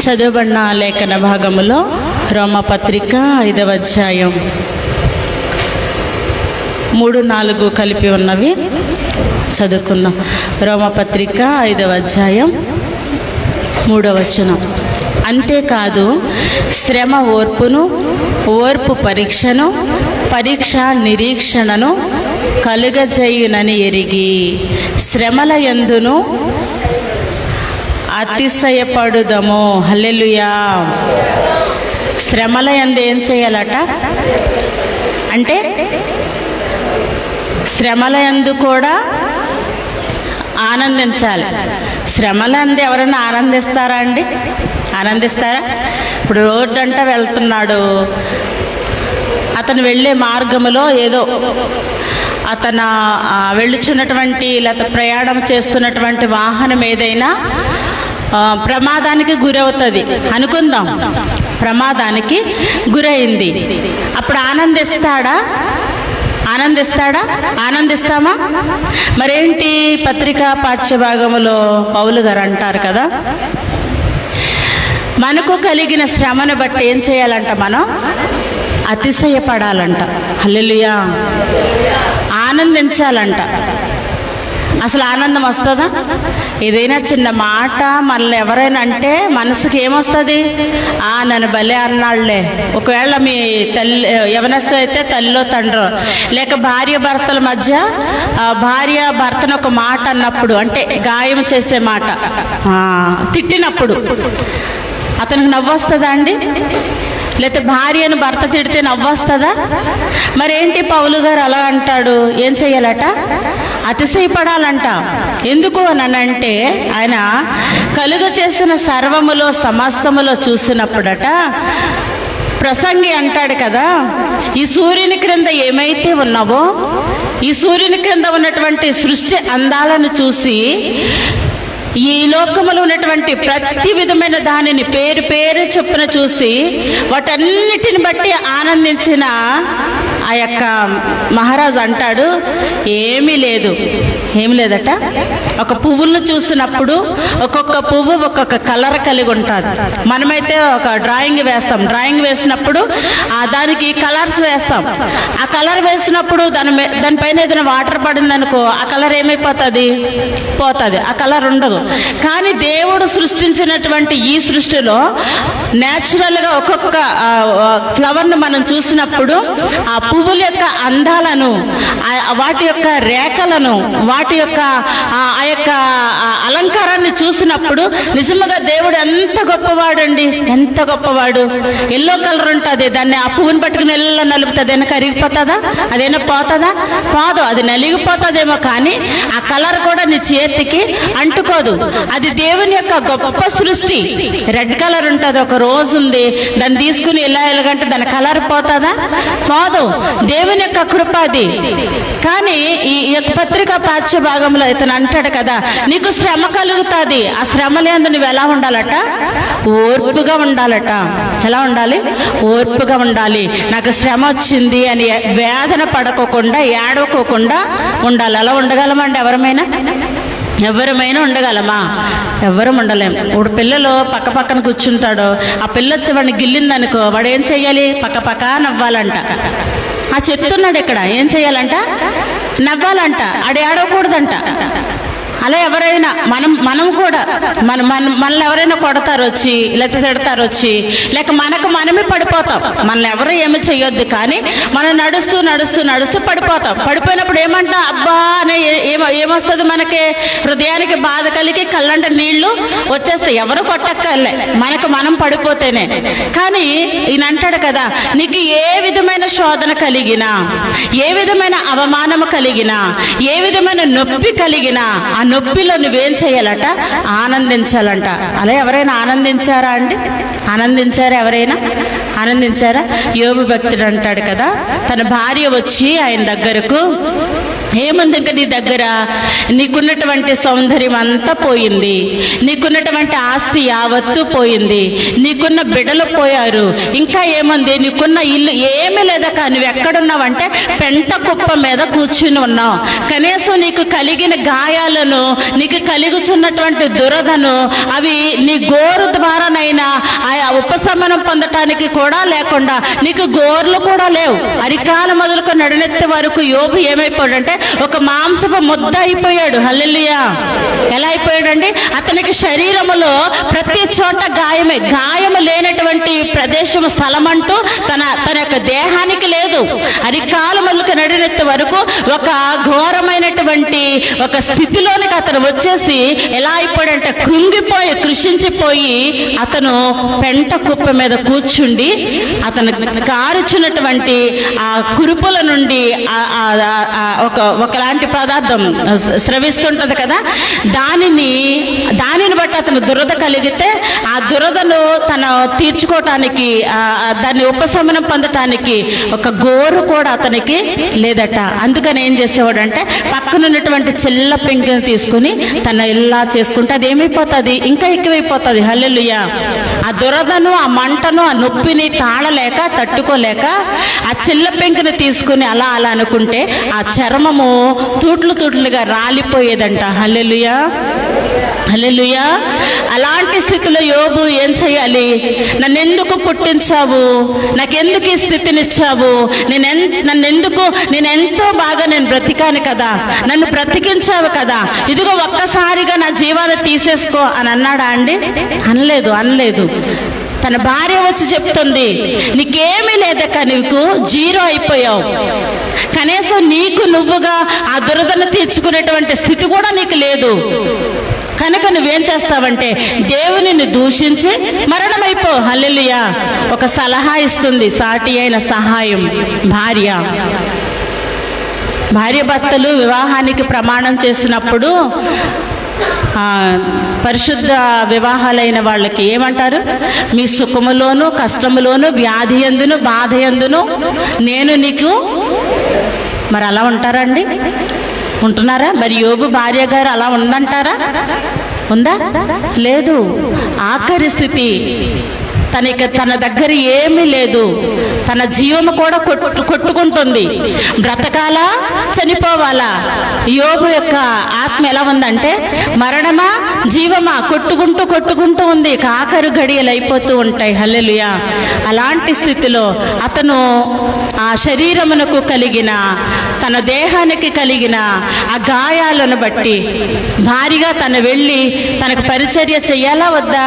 చదవబడిన లేఖన భాగములో రోమపత్రిక ఐదవ అధ్యాయం. మూడు నాలుగు కలిపి ఉన్నవి. చదువుకుందాం. రోమపత్రిక ఐదవ అధ్యాయం మూడవ వచనం. అంతేకాదు శ్రమ ఓర్పును ఓర్పు పరీక్షను పరీక్ష నిరీక్షణను కలుగజేయునని ఎరిగి శ్రమల ఎందును అతిశయపడుదము. హల్లెలుయా. శ్రమల ఎందు ఏం చేయాలట? అంటే శ్రమల ఎందు కూడా ఆనందించాలి. శ్రమల ఎందు ఎవరైనా ఆనందిస్తారా అండి? ఆనందిస్తారా? ఇప్పుడు రోడ్డు అంట వెళ్తున్నాడు. అతను వెళ్ళే మార్గములో ఏదో అతను వెళ్ళుచున్నటువంటి లేకపోతే ప్రయాణం చేస్తున్నటువంటి వాహనం ఏదైనా ప్రమాదానికి గురవుతుంది. అనుకుందాం. ప్రమాదానికి గురైంది. అప్పుడు ఆనందిస్తాడా? ఆనందిస్తాడా? ఆనందిస్తామా? మరేంటి పత్రికా పాఠ్యభాగంలో పౌలు గారు అంటారు కదా? మనకు కలిగిన శ్రమను బట్టి ఏం చేయాలంట మనం? అతిశయపడాలంట. హల్లెలూయా. ఆనందించాలంట. అసలు ఆనందం వస్తుందా? ఏదైనా చిన్న మాట మనల్ని ఎవరైనా అంటే మనసుకి ఏమొస్తుంది? ఆ నన్ను భలే అన్నాళ్ళే. ఒకవేళ మీ తల్లి యవనస్తు అయితే తల్లిలో తండ్రో. లేక భార్య భర్తల మధ్య భార్య భర్తను ఒక మాట అన్నప్పుడు అంటే గాయం చేసే మాట తిట్టినప్పుడు అతనికి నవ్వొస్తుందా అండి? లేకపోతే భార్యను భర్త తిడితే నవ్వొస్తుందా? మరేంటి పౌలు గారు అలా అంటాడు? ఏం చెయ్యాలట? అతిశయపడాలంట. ఎందుకు అని అంటే ఆయన కలుగ చేసిన సర్వములో సమస్తములో చూసినప్పుడట ప్రసంగి అంటాడు కదా ఈ సూర్యుని క్రింద ఏమైతే ఉన్నావో ఈ సూర్యుని క్రింద ఉన్నటువంటి సృష్టి అందాలను చూసి ఈ లోకములో ఉన్నటువంటి ప్రతి విధమైన దానిని పేరు పేరు చొప్పున చూసి వాటన్నిటిని బట్టి ఆనందించిన ఆ యొక్క మహారాజు అంటాడు ఏమీ లేదు ఏమి లేదట. ఒక పువ్వులను చూసినప్పుడు ఒక్కొక్క పువ్వు ఒక్కొక్క కలర్ కలిగి ఉంటుంది. మనమైతే ఒక డ్రాయింగ్ వేస్తాం. డ్రాయింగ్ వేసినప్పుడు ఆ దానికి కలర్స్ వేస్తాం. ఆ కలర్ వేసినప్పుడు దాని దానిపైన ఏదైనా వాటర్ పడింది అనుకో ఆ కలర్ ఏమైపోతుంది? పోతుంది. ఆ కలర్ ఉండదు. కానీ దేవుడు సృష్టించినటువంటి ఈ సృష్టిలో న్యాచురల్గా ఒక్కొక్క ఫ్లవర్ను మనం చూసినప్పుడు ఆ పువ్వుల యొక్క అందాలను వాటి యొక్క రేఖలను వాటి యొక్క ఆ యొక్క అలంకారాన్ని చూసినప్పుడు నిజముగా దేవుడు ఎంత గొప్పవాడండి ఎంత గొప్పవాడు. ఎల్లో కలర్ ఉంటుంది దాన్ని ఆ పువ్వుని పట్టుకుని ఎల్లో నలుపుతుంది. ఏమైనా కరిగిపోతుందా? అదైనా పోతుందా? కాదు అది నలిగిపోతుందేమో కానీ ఆ కలర్ కూడా నీ చేతికి అంటుకోదు. అది దేవుని యొక్క గొప్ప సృష్టి. రెడ్ కలర్ ఉంటుంది ఒక రోజు ఉంది దాన్ని తీసుకుని ఎలా ఎలాగంటే దాని కలర్ పోతుందా? పోదు. దేవుని యొక్క కృప అది కానీ ఈ యొక్క పత్రిక పాఠ్య భాగంలో ఇతను అంటాడు కదా నీకు శ్రమ కలుగుతుంది. ఆ శ్రమ లేదు నువ్వు ఎలా ఉండాలట? ఓర్పుగా ఉండాలట. ఎలా ఉండాలి? ఓర్పుగా ఉండాలి. నాకు శ్రమ వచ్చింది అని వేదన పడకోకుండా ఏడవకోకుండా ఉండాలి. అలా ఉండగలమండి ఎవరమైనా? ఎవరమైనా ఉండగలమా? ఎవరు ఉండలేం. ఇప్పుడు పిల్లలు పక్క పక్కన కూర్చుంటాడు. ఆ పిల్ల వచ్చి వాడిని గిల్లిందనుకో వాడు ఏం చెయ్యాలి? పక్క పక్క నవ్వాలంట. ఆ చెప్తున్నాడు ఇక్కడ ఏం చెయ్యాలంట? నవ్వాలంట. ఆడు ఏడవకూడదంట. అలా ఎవరైనా మనం మనం కూడా మన మన మనల్ని ఎవరైనా కొడతారు వచ్చి లేకపోతే తిడతారు వచ్చి లేక మనకు మనమే పడిపోతాం. మనల్ని ఎవరు ఏమి చెయ్యొద్దు కానీ మనం నడుస్తూ నడుస్తూ నడుస్తూ పడిపోతాం. పడిపోయినప్పుడు ఏమంటా? అబ్బా అనే ఏ- ఏమొస్తుంది మనకి? హృదయానికి బాధ కలిగి కళ్ళంట నీళ్ళు వచ్చేస్తాయి. ఎవరు కొట్టక్కర్లే. మనకు మనం పడిపోతేనే. కానీ ఈయన అంటాడు కదా నీకు ఏ విధమైన శోధన కలిగినా ఏ విధమైన అవమానము కలిగినా ఏ విధమైన నొప్పి కలిగినా ఆ నొప్పిలో నువ్వేం చేయాలట ఆనందించాలంట. అలా ఎవరైనా ఆనందించారా అండి? ఆనందించారా ఎవరైనా? ఆనందించారా? యోగు భక్తుడు అంటాడు కదా తన భార్య వచ్చి ఆయన దగ్గరకు ఏముంది ఇంకా నీ దగ్గర నీకున్నటువంటి సౌందర్యం అంతా పోయింది. నీకున్నటువంటి ఆస్తి యావత్తు పోయింది. నీకున్న బిడలు పోయారు. ఇంకా ఏముంది? నీకున్న ఇల్లు ఏమీ లేదా కానీ నువ్వు ఎక్కడున్నావంటే పెంట కుప్ప మీద కూర్చుని ఉన్నావు. కనీసం నీకు కలిగిన గాయాలను నీకు కలుగుచున్నటువంటి దురదను అవి నీ గోరు ద్వారానైనా ఆ ఉపశమనం పొందటానికి కూడా లేకుండా నీకు గోర్లు కూడా లేవు. అరికాల మొదలుకు నడునెత్తి వరకు యోపు ఏమైపోయాడంటే ఒక మాంసపు ముద్ద అయిపోయాడు. హల్లెలూయా. ఎలా అయిపోయాడండి? అతనికి శరీరములో ప్రతి చోట గాయమే గాయము లేనటువంటి ప్రదేశం స్థలం అంటూ తన తన యొక్క దేహానికి లేదు. అరికాల మొదలుకు నడినెత్త వరకు ఒక ఉన్నటువంటి ఒక స్థితిలోనికి అతను వచ్చేసి ఎలా అయిపోయాడంటే? కృంగిపోయి కృషించిపోయి అతను పెంట కుప్ప మీద కూర్చుండి అతను కారుచున్నటువంటి ఆ కురుపుల నుండి ఒక ఒకలాంటి పదార్థం స్రవిస్తుంటది కదా? దానిని దానిని బట్టి అతను దురద కలిగితే ఆ దురదను తన తీర్చుకోవటానికి దాన్ని ఉపశమనం పొందటానికి ఒక గోరు కూడా అతనికి లేదట. అందుకని ఏం చేసేవాడంటే పక్కన ఉన్నటువంటి చిల్ల పెంకుని తీసుకుని తన ఇలా చేసుకుంటే అది ఏమైపోతుంది? ఇంకా ఎక్కువైపోతుంది. హల్లెలుయ. ఆ దురదను ఆ మంటను ఆ నొప్పిని తాళలేక తట్టుకోలేక ఆ చిల్ల పెంకుని తీసుకుని అలా అలా అనుకుంటే ఆ చర్మము తూట్లు తూట్లుగా రాలిపోయేదంట. హల్లెలుయ. హల్లెలూయా. అలాంటి స్థితిలో యోబు ఏం చేయాలి? నన్నెందుకు పుట్టించావు? నాకెందుకు ఈ స్థితినిచ్చావు? నేను నన్నెందుకు నన్ను నేను ఎంతో బాగా నేను బ్రతికాను కదా. నన్ను బ్రతికించావు కదా. ఇదిగో ఒక్కసారిగా నా జీవాన్ని తీసేసుకో అని అన్నాడా అండి? అనలేదు అనలేదు. తన భార్య వచ్చి చెప్తుంది నీకేమీ లేదక్క నీకు జీరో అయిపోయావు. కనీసం నీకు నువ్వుగా ఆ దురదను తీర్చుకునేటువంటి స్థితి కూడా నీకు లేదు. కనుక నువ్వేం చేస్తావంటే దేవునిని దూషించి మరణమైపో. హల్లెలుయా. ఒక సలహా ఇస్తుంది సాటి అయిన సహాయం భార్య. భార్యభర్తలు వివాహానికి ప్రమాణం చేసినప్పుడు పరిశుద్ధ వివాహాలైన వాళ్ళకి ఏమంటారు? మీ సుఖములోను కష్టములోను వ్యాధి ఎందును బాధ ఎందును నేను నీకు మరి అలా ఉంటారండి? ఉంటున్నారా? మరి యోగు భార్య గారు అలా ఉందంటారా? ఉందా? లేదు. ఆఖరి స్థితి తనకి తన దగ్గర ఏమీ లేదు. తన జీవము కూడా కొట్టు కొట్టుకుంటుంది. బ్రతకాలా? చనిపోవాలా? యోగు యొక్క ఆత్మ ఎలా ఉందంటే మరణమా జీవమా? కొట్టుకుంటూ కొట్టుకుంటూ ఉంది. కాకరు గడియలు అయిపోతూ ఉంటాయి. హల్లెలుయా. అలాంటి స్థితిలో అతను ఆ శరీరమునకు కలిగిన తన దేహానికి కలిగిన ఆ గాయాలను బట్టి భారీగా తను వెళ్ళి తనకు పరిచర్య చెయ్యాలా వద్దా?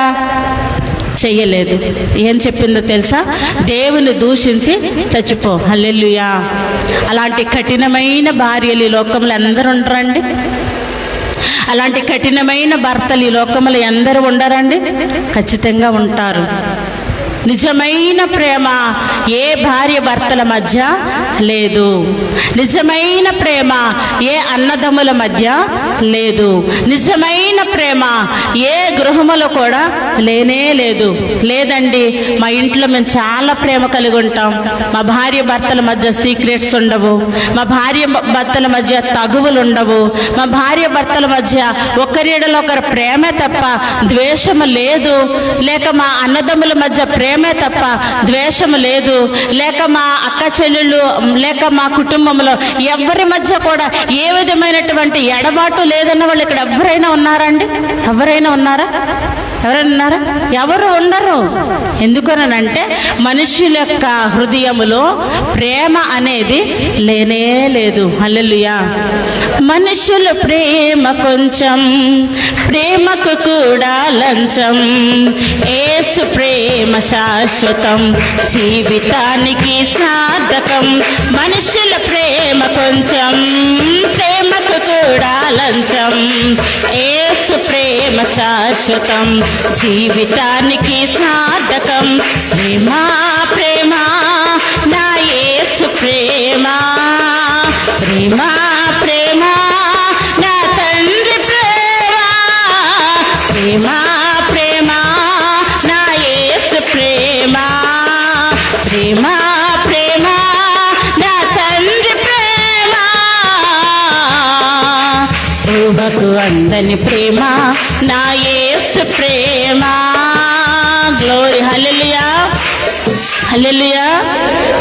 చెయ్యలేదు. ఏం చెప్పిందో తెలుసా? దేవుని దూషించి చచ్చిపో. హల్లెల్లుయా అలాంటి కఠినమైన భార్యలు ఈ లోకంలో అందరూ ఉండరండి. అలాంటి కఠినమైన భర్తలు ఈ లోకంలో అందరూ ఉండరండి. ఖచ్చితంగా ఉంటారు. నిజమైన ప్రేమ ఏ భార్య భర్తల మధ్య లేదు. నిజమైన ప్రేమ ఏ అన్నదమ్ముల మధ్య లేదు. నిజమైన ప్రేమ ఏ గృహములో కూడా లేనే లేదు. లేదండి మా ఇంట్లో మేము చాలా ప్రేమ కలిగి ఉంటాం. మా భార్య భర్తల మధ్య సీక్రెట్స్ ఉండవు. మా భార్య భర్తల మధ్య తగువులు ఉండవు. మా భార్య భర్తల మధ్య ఒకరిడలో ఒకరు ప్రేమే తప్ప ద్వేషము లేదు. లేక మా అన్నదమ్ముల మధ్య ప్రేమ తప్ప ద్వేషము లేదు. లేక మా అక్క చెల్లెళ్ళు లేక మా కుటుంబంలో ఎవరి మధ్య కూడా ఏ విధమైనటువంటి ఎడబాటు లేదన్న వాళ్ళు ఇక్కడ ఎవరైనా ఉన్నారండి? ఎవరైనా ఉన్నారా? ఎవరైనా ఉన్నారా? ఎవరు ఉండరు. ఎందుకనంటే మనుషుల యొక్క హృదయములో ప్రేమ అనేది లేనే లేదు. అల్లెలుయా మనుషుల ప్రేమ కొంచెం ప్రేమకు కూడా లంచం. ఏసు ప్రేమ శాశ్వతం. జీవితానికి సాధకం. మనుషుల ప్రేమ కొంచెం ప్రేమకు కూడా లంచం. ఏసు ప్రేమ శాశ్వతం. జీవితానికి సాధకం. ప్రేమా ప్రేమ నా ఏసు ప్రేమ. ప్రేమా ప్రేమ నా తండ్రి ప్రేమ. ప్రేమా ప్రేమ ప్రేమ నా తండ్రి ప్రేమ. అందని ప్రేమ నా యేసు ప్రేమ. గ్లోరీ హల్లెలూయా హల్లెలూయా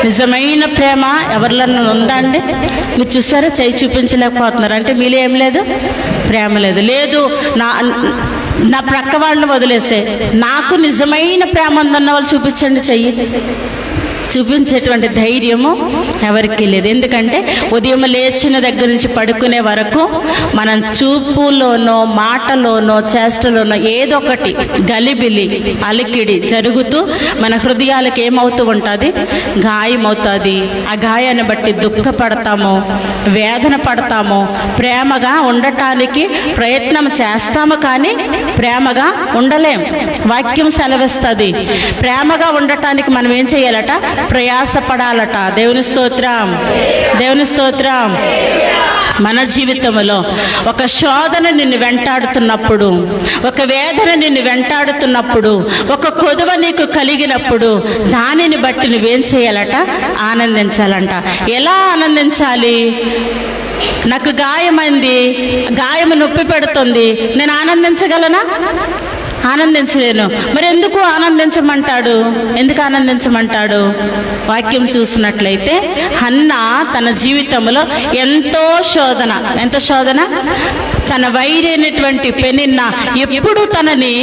నిజమైన ప్రేమ ఎవరిలో ఉందా అండి? మీరు చూసారా? చేయి చూపించలేకపోతున్నారు. అంటే మీలో ఏం లేదు? ప్రేమ లేదు. లేదు నా నా ప్రక్క వాళ్ళని వదిలేసే. నాకు నిజమైన ప్రేమ ఉందన్న వాళ్ళు చూపించండి చెయ్యి చూపించేటువంటి ధైర్యము ఎవరికి లేదు. ఎందుకంటే ఉదయం లేచిన దగ్గర నుంచి పడుకునే వరకు మనం చూపులోనో మాటలోనో చేష్టలోనో ఏదో ఒకటి గలిబిలి అలికిడి జరుగుతూ మన హృదయాలకు ఏమవుతూ ఉంటుంది? గాయం అవుతుంది ఆ గాయాన్ని బట్టి దుఃఖపడతాము వేదన పడతాము ప్రేమగా ఉండటానికి ప్రయత్నం చేస్తాము కానీ ప్రేమగా ఉండలేం. వాక్యం సెలవిస్తుంది. ప్రేమగా ఉండటానికి మనం ఏం చేయాలట? ప్రయాసపడాలట. దేవుని స్తోత్రం. దేవుని స్తోత్రం. మన జీవితంలో ఒక శోధన నిన్ను వెంటాడుతున్నప్పుడు ఒక వేదన నిన్ను వెంటాడుతున్నప్పుడు ఒక కొదువ నీకు కలిగినప్పుడు దానిని బట్టి నువ్వేం చేయాలట? ఆనందించాలంట. ఎలా ఆనందించాలి? నాకు గాయమైంది గాయం నొప్పి పెడుతుంది నేను ఆనందించగలనా? ఆనందించలేను. మరి ఎందుకు ఆనందించమంటాడు? ఎందుకు ఆనందించమంటాడు? వాక్యం చూసినట్లయితే హన్న తన జీవితంలో ఎంతో శోధన. ఎంత శోధన? తన వైరైనటువంటి పెనిన్న ఎప్పుడు తనని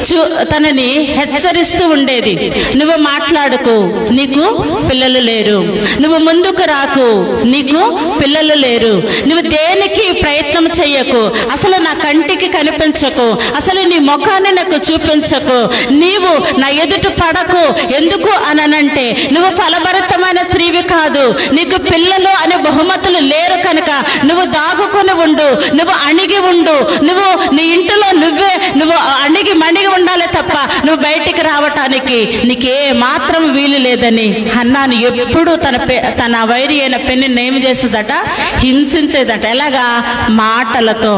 చూ తనని హెచ్చరిస్తూ ఉండేది. నువ్వు మాట్లాడుకు నీకు పిల్లలు లేరు. నువ్వు ముందుకు రాకు నీకు పిల్లలు లేరు. నువ్వు దేనికి ప్రయత్నం చెయ్యకు? అసలు నా కంటికి కనిపించకు. అసలు నీ ముఖాన్ని నాకు చూపించకు. నీవు నా ఎదుట పడకు. ఎందుకు అననంటే నువ్వు ఫలభరితమైన స్త్రీవి కాదు. నీకు పిల్లలు అనే బహుమతులు లేరు కనుక నువ్వు దాగుకొని ఉండు. నువ్వు అణిగి ఉండు. నువ్వు నీ ఇంటిలో నువ్వే నువ్వు అణిగి మణిగి ఉండాలి తప్ప నువ్వు బయటికి రావటానికి నీకే మాత్రం వీలు లేదని అన్నాను ఎప్పుడు తన పె- తన వైరి అయిన పెన్నిని ఏం చేస్తుందట హింసించేదట. ఎలాగా? మాటలతో.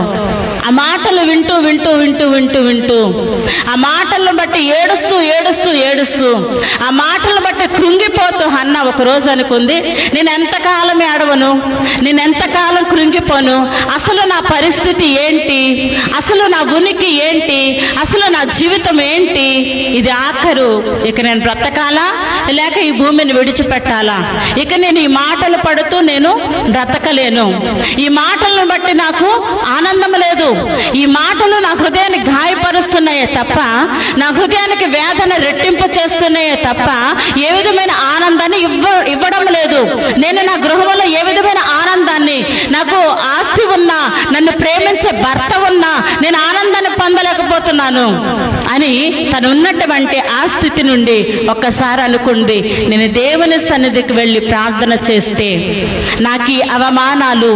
ఆ మాటలు వింటూ వింటూ వింటూ వింటూ వింటూ. ఆ మాటలను బట్టి ఏడుస్తూ ఏడుస్తూ ఏడుస్తూ. ఆ మాటలను బట్టి కృంగిపోతూ అన్న ఒక రోజు అనుకుంది నేను ఎంతకాలం ఏడవను నేను ఎంతకాలం కృంగిపోను? అసలు నా పరిస్థితి ఏంటి? అసలు నా ఉనికి ఏంటి? అసలు నా జీవితం ఏంటి? ఇది ఆఖరు. ఇక నేను బ్రతకాలా? లేక ఈ భూమిని విడిచిపెట్టాలా? ఇక నేను ఈ మాటలు పడుతూ నేను బ్రతకలేను. ఈ మాటలను బట్టి నాకు ఆనందం లేదు. ఈ మాటలు నా హృదయాన్ని గాయపరుస్తున్నాయే తప్ప నా హృదయానికి వేదన రెట్టింపు చేస్తున్నాయే తప్ప ఏ విధమైన ఆనందాన్ని ఇవ్వ ఇవ్వడం లేదు. నేను నా గృహంలో ఏ విధమైన ఆనందాన్ని నాకు ఆస్తి ఉన్నా నన్ను ప్రేమించే భర్త ఉన్నా నేను ఆనందాన్ని పొందలేకపోతున్నాను. అని తను ఉన్నటువంటి ఆ స్థితి నుండి ఒక్కసారి అనుకుంది. నేను దేవుని సన్నిధికి వెళ్ళి ప్రార్థన చేస్తే నాకు ఈ అవమానాలు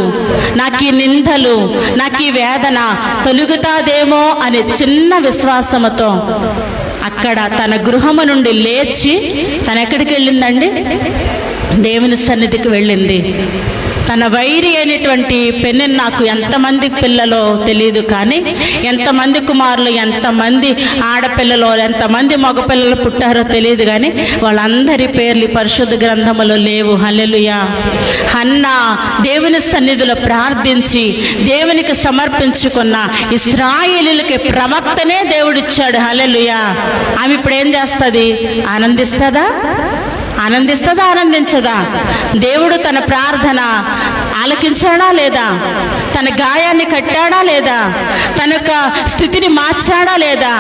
నాకు ఈ నిందలు నాకు ఈ వేదన తొలుగుతాదేమో అనే చిన్న విశ్వాసముతో అక్కడ తన గృహము నుండి లేచి తన ఎక్కడికి వెళ్ళిందండి? దేవుని సన్నిధికి వెళ్ళింది. తన వైరి అయినటువంటి పెన్నెన్ నాకు ఎంతమంది పిల్లలో తెలియదు కానీ ఎంతమంది కుమారులు ఎంతమంది ఆడపిల్లలు ఎంతమంది మగపిల్లలు పుట్టారో తెలియదు కానీ వాళ్ళందరి పేర్లు పరిశుద్ధ గ్రంథములో లేవు. హల్లెలూయా. అన్న దేవుని సన్నిధిలో ప్రార్థించి దేవునికి సమర్పించుకున్న ఇస్రాయేలీలకి ప్రవక్తనే దేవుడిచ్చాడు. హల్లెలూయా. ఆమె ఇప్పుడు ఏం చేస్తుంది? ఆనందిస్తుందా? ఆనందిస్తుందా ఆనందించదా? దేవుడు తన ప్రార్థన ఆలకించాడా లేదా? తన గాయాన్ని కట్టాడా లేదా? తన యొక్క స్థితిని మార్చాడా లేదా?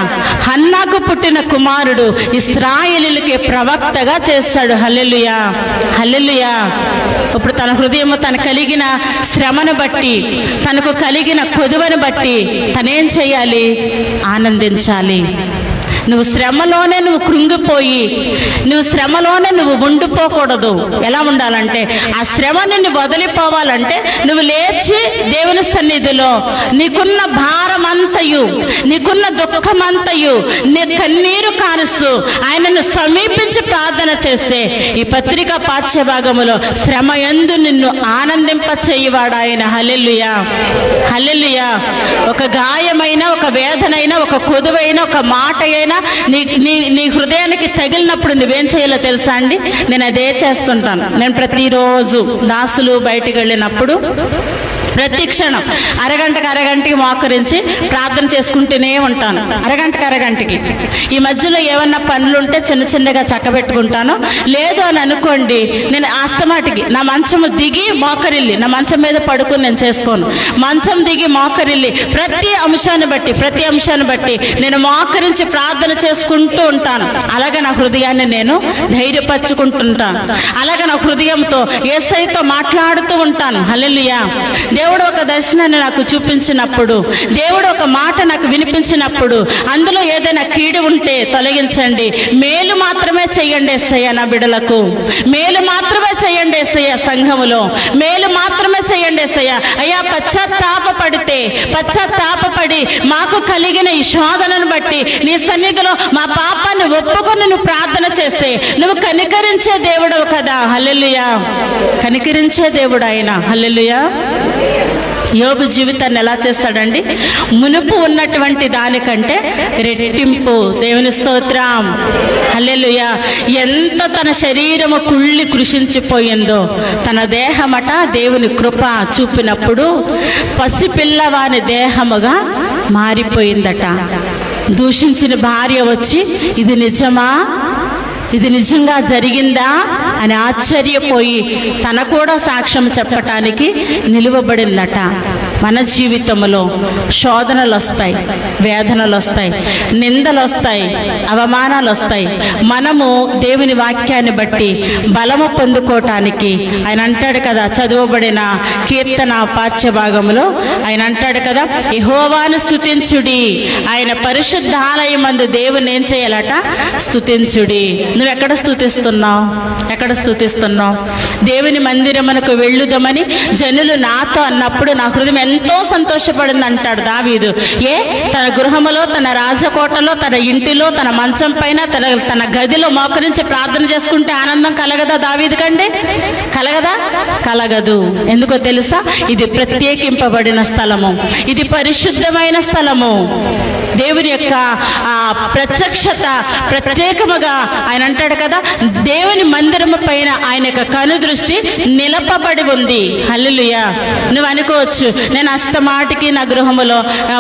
హన్నాకు పుట్టిన కుమారుడు ఇస్రాయేలీలకి ప్రవక్తగా చేస్తాడు. హల్లెలుయా! హల్లెలుయా! ఇప్పుడు తన హృదయం తన కలిగిన శ్రమను బట్టి తనకు కలిగిన కొదువను బట్టి తనేం చేయాలి? ఆనందించాలి. నువ్వు శ్రమలోనే నువ్వు కృంగిపోయి నువ్వు శ్రమలోనే నువ్వు ఉండిపోకూడదు. ఎలా ఉండాలంటే ఆ శ్రమ నిన్ను వదిలిపోవాలంటే నువ్వు లేచి దేవుని సన్నిధిలో నీకున్న భారమంతయు నీకున్న దుఃఖమంతయు నీ కన్నీరు కారుస్తూ ఆయనను సమీపించి ప్రార్థన చేస్తే ఈ పత్రిక పాఠ్యభాగములో శ్రమ ఎందు నిన్ను ఆనందింప చేయవాడు ఆయన. హలెల్లుయా. హలెల్లుయా. ఒక గాయమైన ఒక వేదనైనా ఒక కొదువైన ఒక మాట అయినా నీ నీ నీ హృదయానికి తగిలినప్పుడు నువ్వేం చేయాలో తెలుసా అండి? నేను అదే చేస్తుంటాను. నేను ప్రతిరోజు దాసులు బయటికి వెళ్ళినప్పుడు ప్రతి క్షణం అరగంటకి అరగంటకి మోకరించి ప్రార్థన చేసుకుంటూనే ఉంటాను. అరగంటకి అరగంటకి. ఈ మధ్యలో ఏమన్నా పనులు ఉంటే చిన్న చిన్నగా చక్కబెట్టుకుంటాను. లేదు అని అనుకోండి నేను ఆస్తమాటికి నా మంచము దిగి మోకరిల్లి నా మంచం మీద పడుకుని నేను చేసుకోను. మంచం దిగి మోకరిల్లి ప్రతి అంశాన్ని బట్టి ప్రతి అంశాన్ని బట్టి నేను మోకరించి ప్రార్థన చేసుకుంటూ ఉంటాను. అలాగే నా హృదయాన్ని నేను ధైర్యపరచుకుంటుంటాను. అలాగే నా హృదయంతో ఏసైతో మాట్లాడుతూ ఉంటాను. హల్లెలూయా. దేవుడు ఒక దర్శనాన్ని నాకు చూపించినప్పుడు దేవుడు ఒక మాట నాకు వినిపించినప్పుడు అందులో ఏదైనా కీడు ఉంటే తొలగించండి. మేలు మాత్రమే చేయండి ఎస్సయ్య నా బిడలకు. మేలు మాత్రమే చేయండి ఎస్సయ్య సంఘములో. మేలు మాత్రమే చేయండి ఎస్సయ్య అయ్యా పశ్చాత్తాప పడితే పశ్చాత్తాపడి మాకు కలిగిన ఈ శోధనను బట్టి నీ సన్నిధిలో మా పాపాన్ని ఒప్పుకొని నువ్వు ప్రార్థన చేస్తే నువ్వు కనికరించే దేవుడవు కదా. హల్లెలుయా. కనికరించే దేవుడు ఆయన. హల్లెలుయా. యోబు జీవితాన్ని ఎలా చేస్తాడండి? మునుపు ఉన్నటువంటి దానికంటే రెట్టింపు. దేవుని స్తోత్రం. అల్లెలుయ ఎంత తన శరీరము కుళ్ళి కృషించిపోయిందో తన దేహమట దేవుని కృప చూపినప్పుడు పసిపిల్లవాని దేహముగా మారిపోయిందట. దూషించిన భార్య వచ్చి ఇది నిజమా? ఇది నిజంగా జరిగిందా అని ఆశ్చర్యపోయి తన కూడా సాక్ష్యం చెప్పటానికి నిలువబడిందట మన జీవితంలో శోధనలు వస్తాయి వేదనలు వస్తాయి నిందలు వస్తాయి అవమానాలు వస్తాయి మనము దేవుని వాక్యాన్ని బట్టి బలము పొందుకోవటానికి ఆయన అంటాడు కదా చదువబడిన కీర్తన పాఠ్యభాగంలో ఆయన అంటాడు కదా యహోవాను స్థుతించుడి ఆయన పరిశుద్ధాలయం మందు దేవుని ఏం చేయాలట? స్థుతించుడి నువ్వు ఎక్కడ స్థుతిస్తున్నావు ఎక్కడ స్థుతిస్తున్నావు దేవుని మందిరమునకు వెళ్ళుదమని జనులు నాతో అన్నప్పుడు నా హృదయం ఎంతో సంతోషపడింది అంటాడు దావీదు. ఏ? తన గృహములో తన రాజకోటలో తన ఇంటిలో తన మంచం పైన తన తన గదిలో మోకరించి ప్రార్థన చేసుకుంటే ఆనందం కలగదా దావీదు కంటే? కలగదా? కలగదు. ఎందుకో తెలుసా? ఇది ప్రత్యేకింపబడిన స్థలము. ఇది పరిశుద్ధమైన స్థలము. దేవుని యొక్క ఆ ప్రత్యక్షత ప్రత్యేకముగా ఆయన అంటాడు కదా? దేవుని మందిరము పైన ఆయన యొక్క కను దృష్టి నిలపబడి ఉంది. హల్లుయా నువ్వు అనుకోవచ్చు నేను అస్తమాటికి నా గృహములో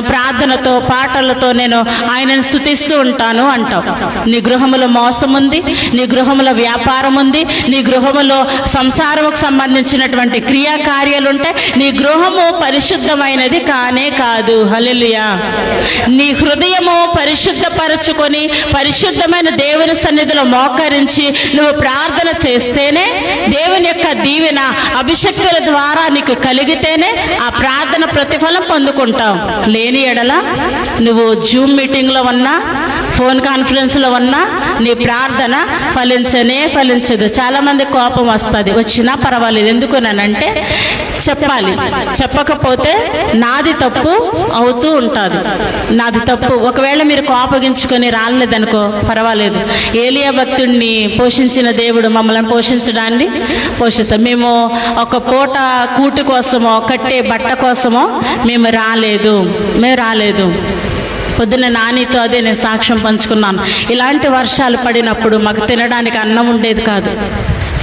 ప్రార్థనతో పాటలతో నేను ఆయనను స్థుతిస్తూ ఉంటాను అంటావు. నీ గృహములో మోసం ఉంది నీ గృహములో వ్యాపారం ఉంది నీ గృహములో సంసారముకు సంబంధించినటువంటి క్రియాకార్యాలు ఉంటాయి నీ గృహము పరిశుద్ధమైనది కానే కాదు. హల్లెలూయా. నీ హృదయము పరిశుద్ధపరచుకొని పరిశుద్ధమైన దేవుని సన్నిధిలో మోకరించి నువ్వు ప్రార్థన చేస్తేనే దేవుని యొక్క దీవెన అభిషక్తుల ద్వారా నీకు కలిగితేనే ఆ ప్రార్థన ప్రార్థన ప్రతిఫలం పొందుకుంటావు. లేని ఎడల నువ్వు జూమ్ మీటింగ్లో ఉన్నా ఫోన్ కాన్ఫరెన్స్లో ఉన్నా నీ ప్రార్థన ఫలించనే ఫలించదు. చాలామంది కోపం వస్తుంది. వచ్చినా పర్వాలేదు. ఎందుకునంటే చెప్పాలి. చెప్పకపోతే నాది తప్పు అవుతూ ఉంటుంది. నాది తప్పు. ఒకవేళ మీరు కోపగించుకొని రాలేదనుకో పర్వాలేదు. ఏలియా భక్తుడిని పోషించిన దేవుడు మమ్మల్ని పోషించడాన్ని పోషిస్తాం. మేము ఒక పూట కూటి కోసమో కట్టే బట్ట కోసమో మేము రాలేదు. మేము రాలేదు. పొద్దున్న నానితో అదే నేను సాక్ష్యం పంచుకున్నాను. ఇలాంటి వర్షాలు పడినప్పుడు మాకు తినడానికి అన్నం ఉండేది కాదు.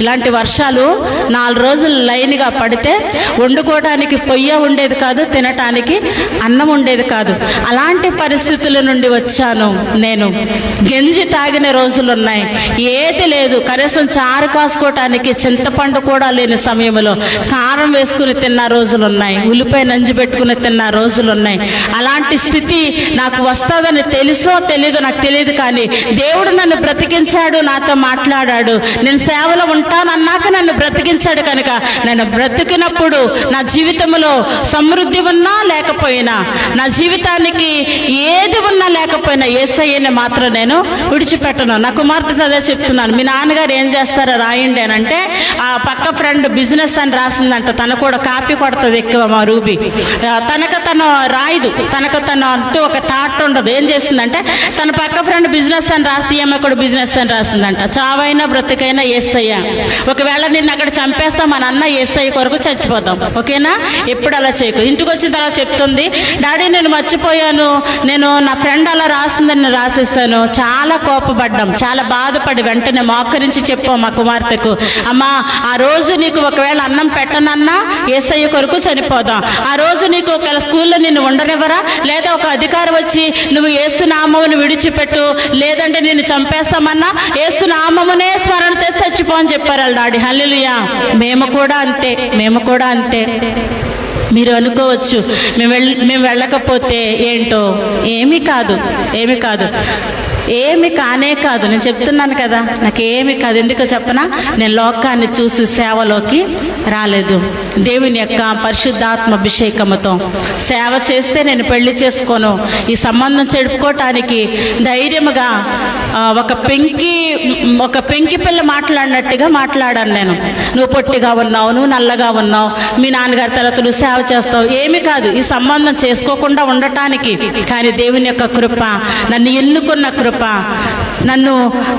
ఇలాంటి వర్షాలు నాలుగు రోజులు లైన్గా పడితే వండుకోవడానికి పొయ్య ఉండేది కాదు తినటానికి అన్నం ఉండేది కాదు. అలాంటి పరిస్థితుల నుండి వచ్చాను నేను. గెంజి తాగిన రోజులు ఉన్నాయి. ఏది లేదు. కనీసం చారు కాసుకోవటానికి చింతపండు కూడా లేని సమయంలో కారం వేసుకుని తిన్న రోజులు ఉన్నాయి. ఉల్లిపాయ నంజి పెట్టుకుని తిన్న రోజులు ఉన్నాయి. అలాంటి స్థితి నాకు వస్తుందని తెలుసో తెలీదో నాకు తెలియదు కానీ దేవుడు నన్ను బ్రతికించాడు నాతో మాట్లాడాడు. నేను సేవలో ఉంటానన్నాక నన్ను బ్రతికించాడు కనుక. నేను బ్రతికినప్పుడు నా జీవితంలో సమృద్ధి ఉన్నా లేకపోయినా నా జీవితానికి ఏది ఉన్నా లేకపోయినా ఏసయ్యని మాత్రం నేను విడిచిపెట్టను. నా కుమార్తె అదే చెప్తున్నాను. మీ నాన్నగారు ఏం చేస్తారో రాయండి అని అంటే ఆ పక్క ఫ్రెండ్ బిజినెస్ అని రాసిందంట. తను కూడా కాపీ కొడుతుంది ఎక్కువ మా రూబీ. తనకు తను రాయదు. తనకు తను అంటూ ఒక థాట్ ఉండదు. ఏం చేసిందంటే తన పక్క ఫ్రెండ్ బిజినెస్ అని రాస్తే ఈమె కూడా బిజినెస్ అని రాసిందంట. చావైనా బ్రతికైనా ఏసయ్య. ఒకవేళ నిన్ను అక్కడ చంపేస్తాం మన అన్న ఎస్ఐ కొరకు చచ్చిపోతాం. ఓకేనా? ఎప్పుడు అలా చేయకు. ఇంటికి వచ్చిన తర్వాత చెప్తుంది డాడీ నేను మర్చిపోయాను. నేను నా ఫ్రెండ్ అలా రాసిందని నేను రాసిస్తాను. చాలా కోపపడ్డాం. చాలా బాధపడి వెంటనే మోకరించి చెప్పాం మా కుమార్తెకు అమ్మా ఆ రోజు నీకు ఒకవేళ అన్నం పెట్టనన్నా ఏసఐ కొరకు చనిపోదాం. ఆ రోజు నీకు ఒకవేళ స్కూల్లో నిన్ను ఉండనివ్వరా? లేదా ఒక అధికారి వచ్చి నువ్వు ఏసునామమును విడిచిపెట్టు. లేదంటే నిన్ను చంపేస్తామన్నా ఏసునామమునే స్మరణ చేసి చచ్చిపో అని చెప్పారు డాడీ హల్లెలూయా. మేము కూడా అంతే. మేము కూడా అంతే. మీరు అనుకోవచ్చు. మేము వెళ్ళ మేము వెళ్ళకపోతే ఏంటో? ఏమీ కాదు. ఏమీ కాదు. ఏమి కానే కాదు. నేను చెప్తున్నాను కదా. నాకు ఏమి కాదు. ఎందుకో చెప్పనా? నేను లోకాన్ని చూసి సేవలోకి రాలేదు. దేవుని యొక్క పరిశుద్ధాత్మ అభిషేకముతో సేవ చేస్తే నేను పెళ్ళి చేసుకోను. ఈ సంబంధం చెడుపుకోవటానికి ధైర్యముగా ఒక పెంకి ఒక పెంకి పిల్ల మాట్లాడినట్టుగా మాట్లాడాను నేను. నువ్వు పొట్టిగా ఉన్నావు నువ్వు నల్లగా ఉన్నావు మీ నాన్నగారి తర్వాత నువ్వు సేవ చేస్తావు. ఏమి కాదు ఈ సంబంధం చేసుకోకుండా ఉండటానికి. కానీ దేవుని యొక్క కృప నన్ను ఎన్నుకున్న కృప నన్ను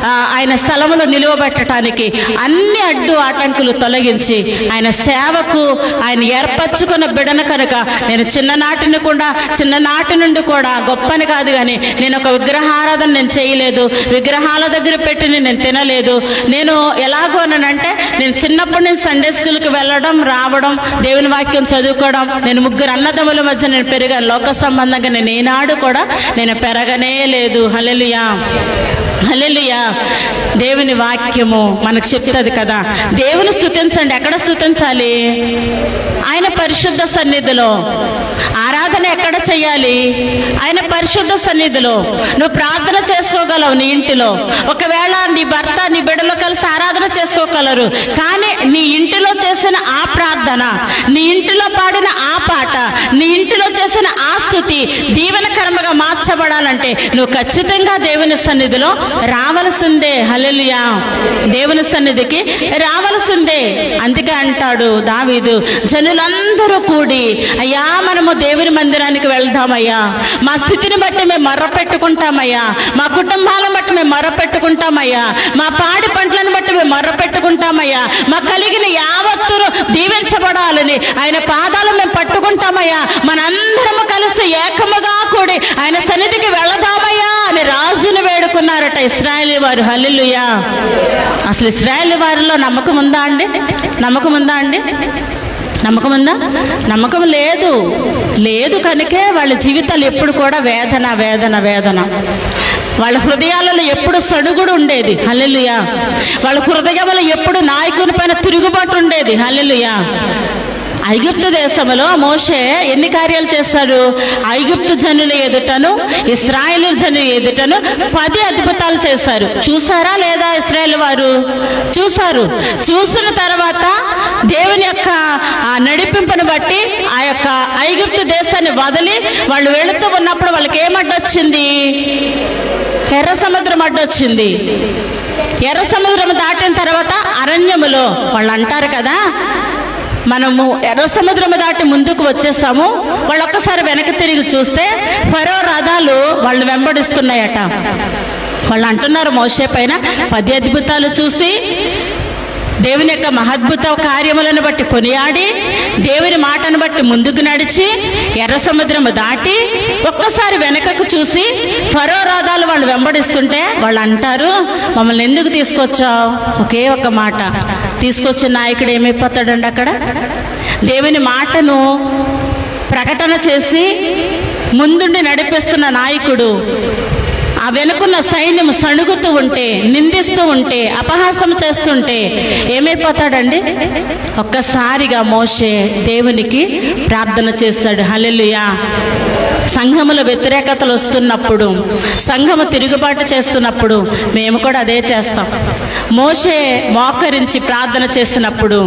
ఆయన స్థలంలో నిలువబెట్టడానికి అన్ని అడ్డు ఆటంకులు తొలగించి ఆయన సేవకు ఆయన ఏర్పరచుకున్న బిడన కనుక నేను చిన్ననాటిని కూడా చిన్ననాటి నుండి కూడా గొప్పని కాదు కానీ నేను ఒక విగ్రహారాధన నేను చేయలేదు విగ్రహాల దగ్గర పెట్టి నేను తినలేదు. నేను ఎలాగోనంటే నేను చిన్నప్పుడు నేను సండే స్కూల్కి వెళ్ళడం రావడం దేవుని వాక్యం చదువుకోవడం నేను ముగ్గురు అన్నదమ్ముల మధ్య నేను పెరిగాను. లోక సంబంధంగా నేను ఏనాడు కూడా నేను పెరగనే లేదు. హల్లెలూయా. హల్లెలూయా. దేవుని వాక్యము మనకు చెప్తుంది కదా. దేవుని స్థుతించండి ఎక్కడ స్థుతించాలి ఆయన పరిశుద్ధ సన్నిధిలో. ఆరాధన ఎక్కడ చేయాలి? ఆయన పరిశుద్ధ సన్నిధిలో. నువ్వు ప్రార్థన చేసుకోగలవు నీ ఇంటిలో. ఒకవేళ నీ భర్త నీ బిడ్డలో కలిసి ఆరాధన చేసుకోగలరు. కానీ నీ ఇంటిలో చేసిన ఆ ప్రార్థన నీ ఇంటిలో పాడిన ఆ పాట నీ ఇంటిలో చేసిన ఆ స్థుతి దీవెనకరముగా మార్చబడాలంటే నువ్వు ఖచ్చితంగా దేవుని సన్నిధిలో రావలసిందే. హల్లెలూయా. దేవుని సన్నిధికి రావలసిందే. అందుకే అంటాడు దావీదు జనులందరూ కూడి అయ్యా మనము దేవుని మందిరానికి వెళ్దామయ్యా. మా స్థితిని బట్టి మేము మర్ర పెట్టుకుంటామయ్యా మా కుటుంబాలను బట్టి మేము మర్ర పెట్టుకుంటామయ్యా మా పాడి పంటలను బట్టి మేము మర్ర పెట్టుకుంటామయ్యా మా కలిగిన యావత్తును దీవించబడాలని ఆయన పాదాలు మేము పట్టుకుంటామయ్యా. మనందరము కలిసి ఏకముగా కూడి ఆయన సన్నిధికి వెళదామయ్యా అని రాజును వేడుకున్నారట ఇస్రాయేల్ వారు. హల్లెలూయా. అసలు ఇస్రాయేల్ వారిలో నమ్మకం ఉందా అండి? నమ్మకం ఉందా అండి? నమ్మకం ఉందా? నమ్మకం లేదు. లేదు కనుకే వాళ్ళ జీవితాలు ఎప్పుడు కూడా వేదన వేదన వేదన. వాళ్ళ హృదయాలలో ఎప్పుడు సడుగుడు ఉండేది. హల్లెలూయా. వాళ్ళ హృదయంలో ఎప్పుడు నాయకుని పైన తిరుగుబాటు ఉండేది. హల్లెలూయా. ఐగుప్తు దేశంలో మోషే ఎన్ని కార్యాలు చేస్తాడు? ఐగుప్తు జనుల ఎదుటను ఇస్రాయేల్ జనుల ఎదుటను పది అద్భుతాలు చేశారు. చూసారా లేదా ఇస్రాయేల్ వారు? చూశారు. చూసిన తర్వాత దేవుని యొక్క ఆ నడిపింపును బట్టి ఆ యొక్క ఐగుప్తు దేశాన్ని వదిలి వాళ్ళు వెళుతూ ఉన్నప్పుడు వాళ్ళకి ఏమడ్డొచ్చింది ఎర్ర సముద్రం అడ్డొచ్చింది ఎర్ర సముద్రం దాటిన తర్వాత అరణ్యములో వాళ్ళు అంటారు కదా మనము ఎర్ర సముద్రం దాటి ముందుకు వచ్చేసాము. వాళ్ళు ఒక్కసారి వెనక్కి తిరిగి చూస్తే ఫరో రథాలు వాళ్ళు వెంబడిస్తున్నాయట. వాళ్ళు అంటున్నారు మోసే పైన పది అద్భుతాలు చూసి దేవుని యొక్క మహద్భుత కార్యములను బట్టి కొనియాడి దేవుని మాటను బట్టి ముందుకు నడిచి ఎర్ర సముద్రము దాటి ఒక్కసారి వెనకకు చూసి ఫరో రాధాలు వాళ్ళు వెంబడిస్తుంటే వాళ్ళు అంటారు మమ్మల్ని ఎందుకు తీసుకొచ్చావు? ఒకే ఒక మాట. తీసుకొచ్చే నాయకుడు ఏమైపోతాడండి అక్కడ? దేవుని మాటను ప్రకటన చేసి ముందుండి నడిపిస్తున్న నాయకుడు ఆ వెనుకున్న సైన్యం సణుగుతూ ఉంటే నిందిస్తూ ఉంటే అపహాసం చేస్తుంటే ఏమైపోతాడండి? ఒక్కసారిగా మోషే దేవునికి ప్రార్థన చేస్తాడు. హలెలుయా సంఘముల వ్యతిరేకతలు వస్తున్నప్పుడు సంఘము తిరుగుబాటు చేస్తున్నప్పుడు మేము కూడా అదే చేస్తాం. మోసే మోకరించి ప్రార్థన చేసినప్పుడు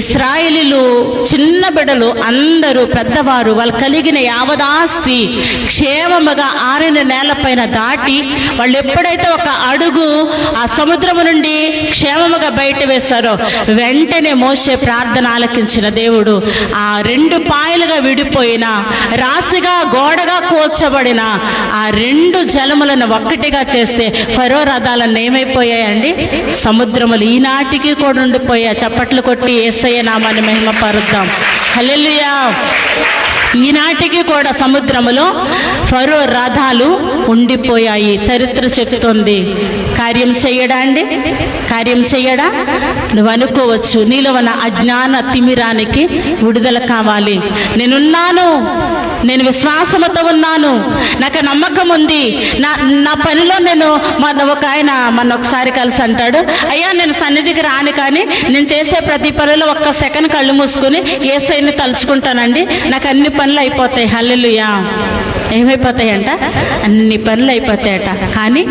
ఇస్రాయిలీలు చిన్న బిడలు అందరూ పెద్దవారు వాళ్ళు కలిగిన యావదాస్తి క్షేమముగా ఆరిన నేలపైన దాటి వాళ్ళు ఎప్పుడైతే ఒక అడుగు ఆ సముద్రము నుండి క్షేమముగా బయట వేశారో వెంటనే మోసే ప్రార్థన ఆలకించిన దేవుడు ఆ రెండు పాయలుగా విడిపోయిన రాశిగా గోడగా కూల్చబడిన ఆ రెండు జలములను ఒక్కటిగా చేస్తే ఫరో రథాలను ఏమైపోయాయండి? సముద్రములు ఈనాటికి కూడా ఉండిపోయాయి. చప్పట్లు కొట్టి ఏసయ్య నామాన్ని మహిమ పరుద్దాం హల్లెలూయా. ఈనాటికి కూడా సముద్రములో ఫరో రథాలు ఉండిపోయాయి. చరిత్ర చెప్తుంది. కార్యం చేయడా అండి? కార్యం చేయడా? నువ్వు అనుకోవచ్చు నీలో ఉన్న అజ్ఞాన తిమిరానికి విడుదల కావాలి. నేనున్నాను. నేను విశ్వాసముతో ఉన్నాను. నాకు నమ్మకం ఉంది. నా నా పనిలో నేను మన ఒక ఆయన మన ఒకసారి కలిసి అంటాడు అయ్యా నేను సన్నిధికి రాను కానీ నేను చేసే ప్రతి పనిలో ఒక్క సెకండ్ కళ్ళు మూసుకుని ఏసైని తలుచుకుంటానండి. నాకు అన్ని పనులు అయిపోతాయి. హల్లెలూయా. ఏమైపోతాయంట అన్ని పనులు అయిపోతాయట. కానీ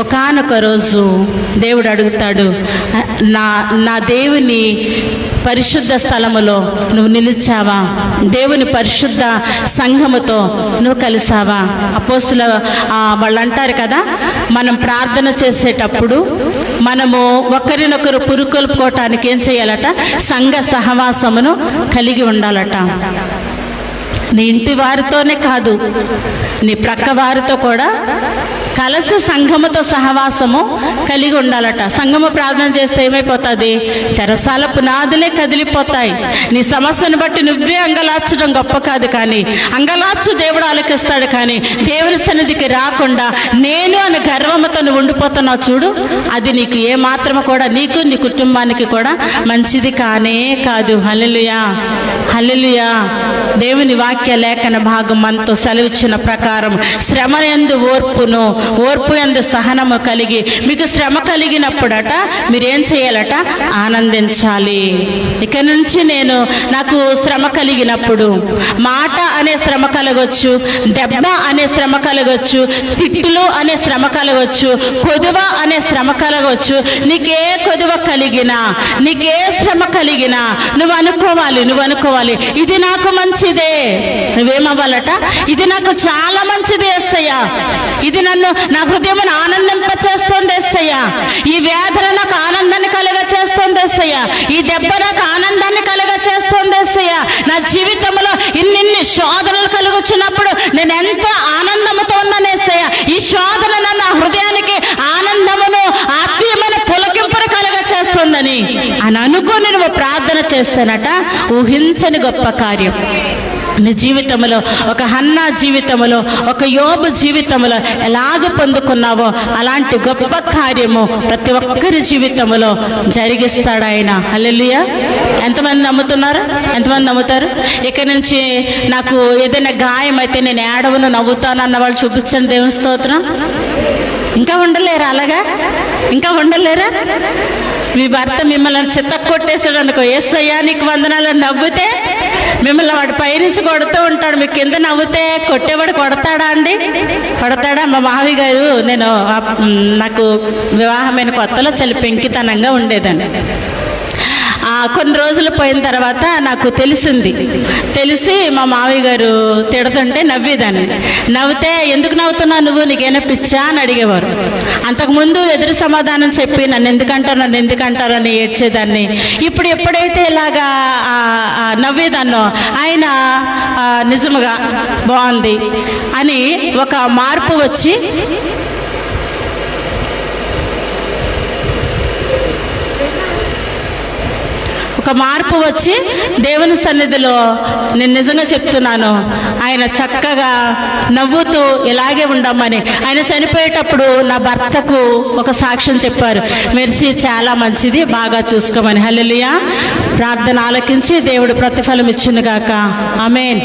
ఒకానొక రోజు దేవుడు అడుగుతాడు నా నా దేవుని పరిశుద్ధ స్థలములో నువ్వు నిలిచావా? దేవుని పరిశుద్ధ సంఘముతో నువ్వు కలిసావా? అపోస్తుల వాళ్ళు అంటారు కదా మనం ప్రార్థన చేసేటప్పుడు మనము ఒకరినొకరు పురుకొల్పుకోవటానికి ఏం చేయాలట? సంఘ సహవాసమును కలిగి ఉండాలట. నీ ఇంటి వారితోనే కాదు నీ ప్రక్క వారితో కూడా కలసి సంఘముతో సహవాసము కలిగి ఉండాలట. సంఘము ప్రార్థన చేస్తే ఏమైపోతుంది? చెరసాల పునాదులే కదిలిపోతాయి. నీ సమస్యను బట్టి నువ్వే అంగలార్చడం గొప్ప కాదు కానీ అంగలార్చు దేవుడు ఆలకిస్తాడు కానీ దేవుని సన్నిధికి రాకుండా నేను అని గర్వంతో నువ్వు ఉండిపోతున్నావు చూడు అది నీకు ఏ మాత్రము కూడా నీకు నీ కుటుంబానికి కూడా మంచిది కానే కాదు. హల్లెలూయా. హల్లెలూయా. దేవుని వాక్య లేఖన భాగం మనతో సెలవిచ్చిన ప్రకారం శ్రమ ఎందు ఓర్పును ఓర్పు ఎందు సహనము కలిగి మీకు శ్రమ కలిగినప్పుడట మీరేం చేయాలట? ఆనందించాలి. ఇక నుంచి నేను నాకు శ్రమ కలిగినప్పుడు మాట అనే శ్రమ కలగొచ్చు దెబ్బ అనే శ్రమ కలగొచ్చు తిట్టులు అనే శ్రమ కలగొచ్చు కొదువ అనే శ్రమ కలగొచ్చు. నీకే కొదువ కలిగినా నీకే శ్రమ కలిగినా నువ్వు అనుకోవాలి నువ్వు అనుకోవాలి. ఇది నాకు మంచిదే. నువ్వేమవ్వాలట? ఇది నాకు చాలా మంచిది ఎస్సయ్యా ఇది నన్ను నా హృదయం ఆనందింపచేస్తుంది ఎస్సయ్యా ఈ వేదన నాకు ఆనందాన్ని కలుగ చేస్తుంది ఎస్సయ్యా ఈ దెబ్బ నాకు ఆనందాన్ని కలుగ చేస్తుంది ఎస్సయ్యా నా జీవితంలో ఇన్నిన్ని శోధనలు కలుగుచున్నప్పుడు నేను ఎంతో ఆనందంతో ఉన్నాను ఎస్సయ్యా ఈ శోధన నా హృదయానికి ఆనందమును ఆత్మీయమైన పులకింపును కలుగ చేస్తుందని అని అనుకుని నువ్వు ప్రార్థన చేస్తానట ఊహించని గొప్ప కార్యం. నీ జీవితంలో ఒక హన్నా జీవితంలో ఒక యోబు జీవితంలో ఎలాగ పొందుకున్నావో అలాంటి గొప్ప కార్యము ప్రతి ఒక్కరి జీవితంలో జరిగిస్తాడు ఆయన. అల్లెలుయ ఎంతమంది నమ్ముతున్నారు? ఎంతమంది నమ్ముతారు? ఇక్కడ నుంచి నాకు ఏదైనా గాయం అయితే నేను ఏడవను నవ్వుతాను అన్న వాళ్ళు చూపించండి దేవుని స్తోత్రం. ఇంకా ఉండలేరా అలాగా? ఇంకా ఉండలేరా? మీ భర్త మిమ్మల్ని చిత్త కొట్టేశాడు అనుకో ఎస్సయ్యా నీకు వందనాలు నవ్వుతే మిమ్మల్ని వాడు పైనుంచి కొడుతూ ఉంటాడు. మీకు కింద నవ్వుతే కొట్టేవాడు కొడతాడా అండి? కొడతాడా? మా మావి గారు నేను నాకు వివాహమైన కొత్తలో చలి పెంకితనంగా ఉండేదాన్ని. కొన్ని రోజులు పోయిన తర్వాత నాకు తెలిసింది. తెలిసి మా మావయ్య గారు తిడుతుంటే నవ్వేదాన్ని. నవ్వితే ఎందుకు నవ్వుతున్నావు నువ్వు? నీకేనా పిచ్చా? అని అడిగేవారు. అంతకుముందు ఎదురు సమాధానం చెప్పి నన్ను ఎందుకంటారు? నన్ను ఎందుకంటారు? అని ఏడ్చేదాన్ని. ఇప్పుడు ఎప్పుడైతే ఇలాగా నవ్వేదాన్నో ఆయన నిజముగా బాగుంది అని ఒక మార్పు వచ్చి ఒక మార్పు వచ్చి దేవుని సన్నిధిలో నేను నిజంగా చెప్తున్నాను. ఆయన చక్కగా నవ్వుతూ ఇలాగే ఉండమని. ఆయన చనిపోయేటప్పుడు నా భర్తకు ఒక సాక్ష్యం చెప్పారు. మెర్సీ చాలా మంచిది బాగా చూసుకోమని. హల్లెలూయా. ప్రార్థన ఆలకించి దేవుడు ప్రతిఫలం ఇచ్చింది గాక. ఆమెన్.